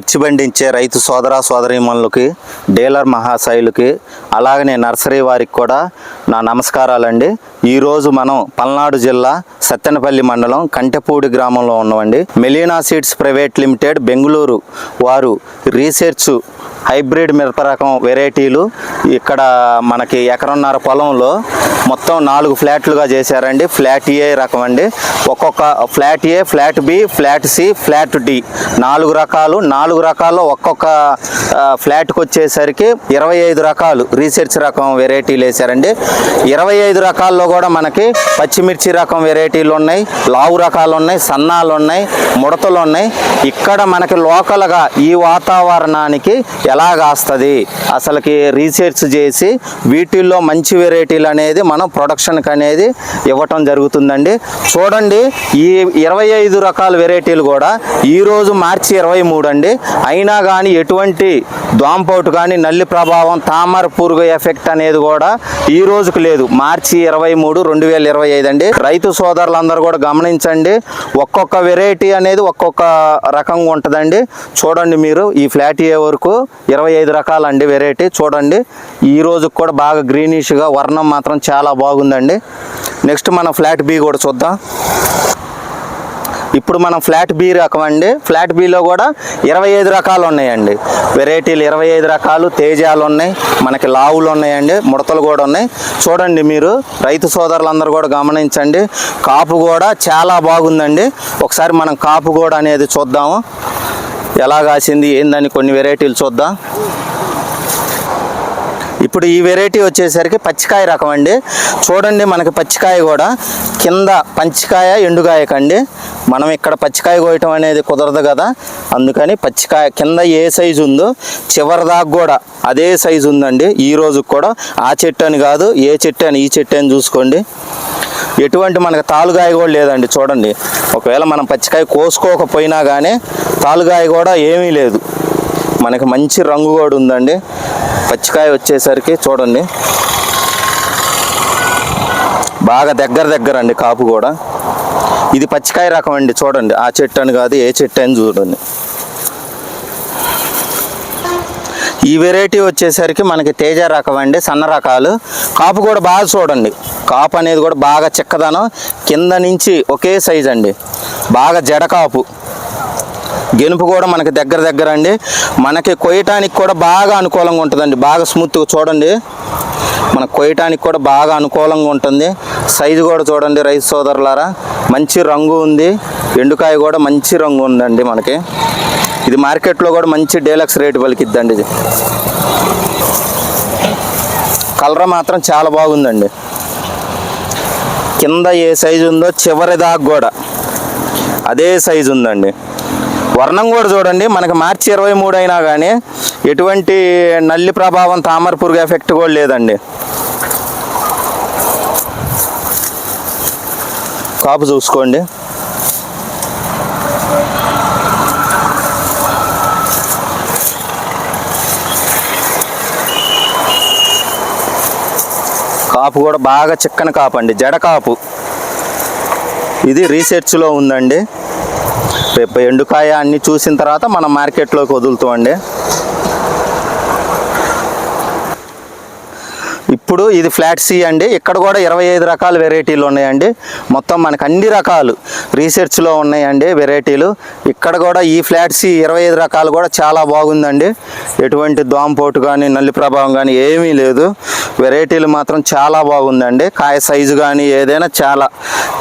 మిర్చి పండించే రైతు సోదర సోదరీమణులకి డీలర్ మహాశైలుకి అలాగనే నర్సరీ వారికి కూడా నా నమస్కారాలండి. ఈరోజు మనం పల్నాడు జిల్లా సత్తెనపల్లి మండలం కంటెపూడి గ్రామంలో ఉన్నామండి. Melina seeds private limited Bengaluru వారు రీసెర్చ్ హైబ్రిడ్ మిరప రకం వెరైటీలు. ఇక్కడ మనకి ఎకరన్నర పొలంలో మొత్తం నాలుగు ఫ్లాట్లుగా చేశారండి. ఫ్లాట్ ఏ రకం అండి. ఒక్కొక్క flat A flat B flat C flat D. నాలుగు రకాలు. నాలుగు రకాల్లో ఒక్కొక్క ఫ్లాట్కి వచ్చేసరికి ఇరవై ఐదు రకాలు రీసెర్చ్ రకం వెరైటీలు వేశారండి. ఇరవై ఐదు రకాల్లో కూడా మనకి పచ్చిమిర్చి రకం వెరైటీలు ఉన్నాయి. లావు రకాలు ఉన్నాయి. సన్నాలు ఉన్నాయి. ముడతలు ఉన్నాయి. ఇక్కడ మనకి లోకల్గా ఈ వాతావరణానికి ఎలా కాస్తుంది అసలుకి రీసెర్చ్ చేసి వీటిల్లో మంచి వెరైటీలు అనేది మనం ప్రొడక్షన్కి అనేది ఇవ్వటం జరుగుతుందండి. చూడండి ఈ ఇరవై ఐదు రకాల వెరైటీలు కూడా ఈరోజు మార్చి ఇరవై మూడు అండి. అయినా కానీ ఎటువంటి దోంపౌటు కానీ నల్లి ప్రభావం తామర పురుగు ఎఫెక్ట్ అనేది కూడా ఈ రోజుకు లేదు. మార్చి ఇరవై మూడు రెండు వేల ఇరవై ఐదు అండి. రైతు సోదరులందరూ కూడా గమనించండి ఒక్కొక్క వెరైటీ అనేది ఒక్కొక్క రకంగా ఉంటుందండి. చూడండి మీరు ఈ ఫ్లాట్ ఏ వరకు ఇరవై ఐదు రకాలండి వెరైటీ చూడండి ఈ రోజు కూడా బాగా గ్రీనిష్గా వర్ణం మాత్రం చాలా బాగుందండి. నెక్స్ట్ మనం ఫ్లాట్ బీ కూడా చూద్దాం. ఇప్పుడు మనం ఫ్లాట్ బీ రకం అండి. ఫ్లాట్ బీలో కూడా ఇరవై ఐదు రకాలు ఉన్నాయండి. వెరైటీలు ఇరవై ఐదు రకాలు తేజాలు ఉన్నాయి. మనకి లావులు ఉన్నాయండి ముడతలు కూడా ఉన్నాయి. చూడండి మీరు రైతు సోదరులందరూ కూడా గమనించండి. కాపు కూడా చాలా బాగుందండి. ఒకసారి మనం కాపు కూడా అనేది చూద్దాము. ఎలా కాసింది ఏందని కొన్ని వెరైటీలు చూద్దాం. ఇప్పుడు ఈ వెరైటీ వచ్చేసరికి పచ్చికాయ రకం అండి. చూడండి మనకి పచ్చికాయ కూడా కింద పంచికాయ ఎండుకాయ కండి. మనం ఇక్కడ పచ్చికాయ కోయటం అనేది కుదరదు కదా. అందుకని పచ్చికాయ కింద ఏ సైజు ఉందో చివరి దాకా కూడా అదే సైజు ఉందండి. ఈ రోజు కూడా ఆ చెట్టు అని కాదు ఏ చెట్టు అని ఈ చెట్టు అని చూసుకోండి. ఎటువంటి మనకి తాలుగాయ కూడా లేదండి చూడండి. ఒకవేళ మనం పచ్చికాయ కోసుకోకపోయినా కానీ తాలుగాయ కూడా ఏమీ లేదు. మనకి మంచి రంగు కూడా ఉందండి. పచ్చికాయ వచ్చేసరికి చూడండి. బాగా దగ్గర దగ్గర అండి కాపు కూడా. ఇది పచ్చికాయ రకం అండి చూడండి. ఆ చెట్టు అని కాదు ఏ చెట్టు అని చూడండి. ఈ వెరైటీ వచ్చేసరికి మనకి తేజ రకం అండి సన్న రకాలు. కాపు కూడా బాగా చూడండి. కాపు అనేది కూడా బాగా చిక్కదనం. కింద నుంచి ఒకే సైజ్ అండి. బాగా జడ కాపు. గెనుపు కూడా మనకి దగ్గర దగ్గర అండి. మనకి కొయ్యటానికి కూడా బాగా అనుకూలంగా ఉంటుందండి. బాగా స్మూత్గా చూడండి. మన కొయ్యటానికి కూడా బాగా అనుకూలంగా ఉంటుంది. సైజు కూడా చూడండి రైతు సోదరులారా. మంచి రంగు ఉంది. ఎండుకాయ కూడా మంచి రంగు ఉందండి మనకి. ఇది మార్కెట్లో కూడా మంచి డీలక్స్ రేటు పలికిద్దండి ఇది. కలర్ మాత్రం చాలా బాగుందండి. కింద ఏ సైజు ఉందో చివరి దాకా కూడా అదే సైజు ఉందండి. వర్ణం కూడా చూడండి మనకి మార్చి ఇరవై మూడు అయినా కానీ ఎటువంటి నల్లి ప్రభావం తామర పురుగు ఎఫెక్ట్ కూడా లేదండి. కాపు చూసుకోండి. కాపు కూడా బాగా చిక్కని కాపు అండి జడ కాపు. ఇది రీసెర్చ్లో ఉందండి. రేపు ఎండుకాయ అన్నీ చూసిన తర్వాత మనం మార్కెట్లోకి వదులుతామండి. ఇప్పుడు ఇది ఫ్లాట్ సి అండి. ఇక్కడ కూడా ఇరవై ఐదు రకాల వెరైటీలు ఉన్నాయండి. మొత్తం మనకు అన్ని రకాలు రీసెర్చ్లో ఉన్నాయండి వెరైటీలు ఇక్కడ కూడా ఈ ఫ్లాట్ సి ఇరవై ఐదు రకాలు కూడా చాలా బాగుందండి. ఎటువంటి దోమపోటు కానీ నల్లి ప్రభావం కానీ ఏమీ లేదు. వెరైటీలు మాత్రం చాలా బాగుందండి. కాయ సైజు కానీ ఏదైనా చాలా.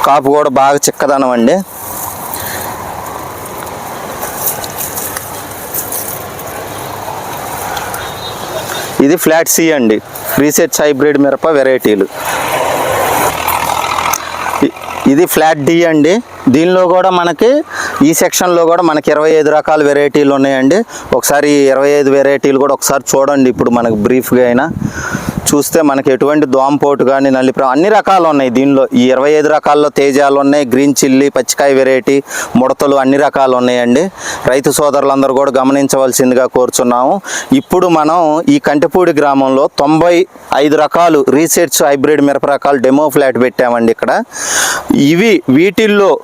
కాపు కూడా బాగా చిక్కదనం అండి. ఇది ఫ్లాట్ సి అండి. రీసెర్చ్ హైబ్రిడ్ మిరప వెరైటీలు. ఇది ఫ్లాట్ డి అండి. దీనిలో కూడా మనకి ఈ సెక్షన్లో కూడా మనకి ఇరవై ఐదు రకాల వెరైటీలు ఉన్నాయండి. ఒకసారి ఇరవై ఐదు వెరైటీలు కూడా ఒకసారి చూడండి. ఇప్పుడు మనకు బ్రీఫ్గా అయినా చూస్తే మనకి ఎటువంటి దోమపోటు కానీ నల్లిప్ర అన్ని రకాలు ఉన్నాయి దీనిలో. ఈ ఇరవై ఐదు రకాల్లో తేజాలు ఉన్నాయి. గ్రీన్ చిల్లీ పచ్చికాయ వెరైటీ ముడతలు అన్ని రకాలు ఉన్నాయండి. రైతు సోదరులందరూ కూడా గమనించవలసిందిగా కోరుచున్నాము. ఇప్పుడు మనం ఈ కంటిపూడి గ్రామంలో తొంభై ఐదు రకాలు రీసెర్చ్ హైబ్రిడ్ మిరప రకాలు డెమో ఫ్లాట్ పెట్టామండి ఇక్కడ. ఇవి వీటిల్లో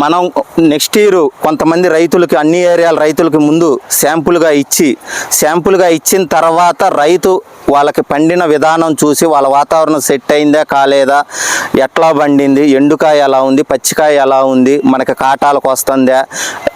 మనం నెక్స్ట్ ఇయర్ కొంతమంది రైతులకి అన్ని ఏరియాల రైతులకి ముందు శాంపుల్గా ఇచ్చి శాంపుల్గా ఇచ్చిన తర్వాత రైతు వాళ్ళకి పండిన విధానం చూసి వాళ్ళ వాతావరణం సెట్ అయిందా కాలేదా ఎట్లా పండింది ఎండుకాయ ఎలా ఉంది పచ్చికాయ ఎలా ఉంది మనకి కాటాలకు వస్తుందా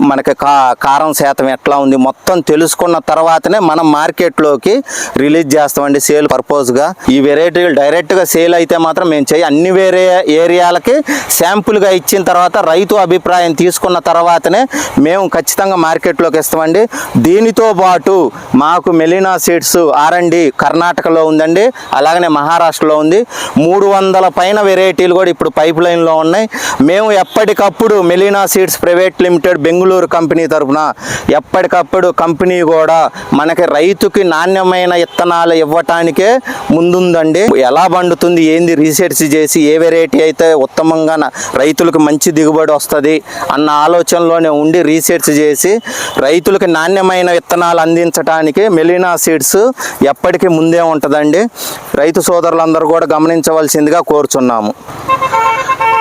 మనకి కా కారం శాతం ఎట్లా ఉంది మొత్తం తెలుసుకున్న తర్వాతనే మనం మార్కెట్లోకి రిలీజ్ చేస్తామండి సేల్ పర్పస్గా ఈ వెరైటీలు డైరెక్ట్గా సేల్ అయితే మాత్రం మేము చేయి అన్ని వేరే ఏరియాలకి శాంపుల్గా ఇచ్చిన తర్వాత రైతు అభిప్రాయం తీసుకున్న తర్వాతనే మేము ఖచ్చితంగా మార్కెట్లోకి ఇస్తామండి. దీనితో పాటు మాకు మెలినా సీడ్స్ ఆర్ఎండి కర్ణాటకలో ఉందండి. అలాగనే మహారాష్ట్రలో ఉంది. మూడు వందల పైన వెరైటీలు కూడా ఇప్పుడు పైప్ లైన్లో ఉన్నాయి. మేము ఎప్పటికప్పుడు Melina seeds private limited Bengaluru company తరఫున ఎప్పటికప్పుడు కంపెనీ కూడా మనకి రైతుకి నాణ్యమైన విత్తనాలు ఇవ్వటానికే ముందుందండి. ఎలా పండుతుంది ఏంది రీసెర్చ్ చేసి ఏ వెరైటీ అయితే ఉత్తమంగా రైతులకు మంచి దిగుబడి వస్తుంది అన్న ఆలోచనలోనే ఉండి రీసెర్చ్ చేసి రైతులకు నాణ్యమైన విత్తనాలు అందించడానికి మెలినా సీడ్స్ ఎప్పటికీ ముందే ఉంటుందండి. రైతు సోదరులందరూ కూడా గమనించవలసిందిగా కోరుచున్నాము.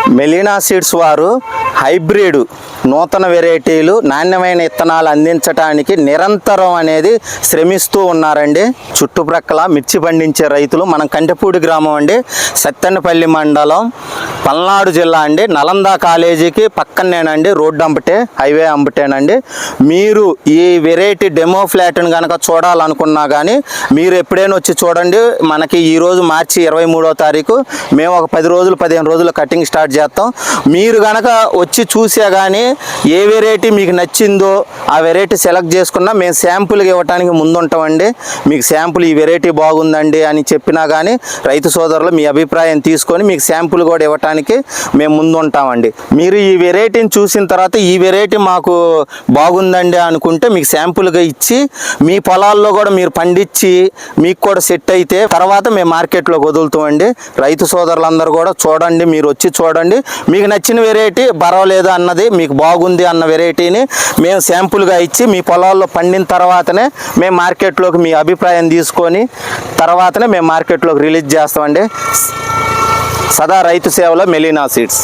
మెలినా సీడ్స్ వారు హైబ్రిడ్ నూతన వెరైటీలు నాణ్యమైన విత్తనాలు అందించడానికి నిరంతరం అనేది శ్రమిస్తూ ఉన్నారండి. చుట్టుప్రక్కల మిర్చి పండించే రైతులు మనం కంటిపూడి గ్రామం అండి సత్తెనపల్లి మండలం పల్నాడు జిల్లా అండి. నలంద కాలేజీకి పక్కనేనండి రోడ్డు అంబటే హైవే అంబటేనండి. మీరు ఈ వెరైటీ డెమో ఫ్లాట్ని కనుక చూడాలనుకున్నా కానీ మీరు ఎప్పుడైనా వచ్చి చూడండి మనకి ఈరోజు మార్చి ఇరవై మూడో తారీఖు మేము ఒక పది రోజులు పదిహేను రోజులు కటింగ్ స్టార్ట్ చేస్తాం. మీరు కనుక వచ్చి చూసా కానీ ఏ వెరైటీ మీకు నచ్చిందో ఆ వెరైటీ సెలెక్ట్ చేసుకున్నా మేము శాంపుల్గా ఇవ్వడానికి ముందుంటామండి. మీకు శాంపుల్ ఈ వెరైటీ బాగుందండి అని చెప్పినా కానీ రైతు సోదరులు మీ అభిప్రాయం తీసుకొని మీకు శాంపుల్ కూడా ఇవ్వటానికి మేము ముందు ఉంటామండి మీరు ఈ వెరైటీని చూసిన తర్వాత ఈ వెరైటీ మాకు బాగుందండి అనుకుంటే మీకు శాంపుల్గా ఇచ్చి మీ పొలాల్లో కూడా మీరు పండించి మీకు కూడా సెట్ అయితే తర్వాత మేము మార్కెట్లోకి వదులుతామండి. రైతు సోదరులందరూ కూడా చూడండి మీరు వచ్చి చూడండి. మీకు నచ్చిన వెరైటీ పర్వాలేదు అన్నది మీకు బాగుంది అన్న వెరైటీని మేము శాంపుల్గా ఇచ్చి మీ పొలాల్లో పండిన తర్వాతనే మేము మార్కెట్లోకి మీ అభిప్రాయం తీసుకొని తర్వాతనే మేము మార్కెట్లోకి రిలీజ్ చేస్తామండి. సదా రైతు సేవలో మెలీనా సీడ్స్.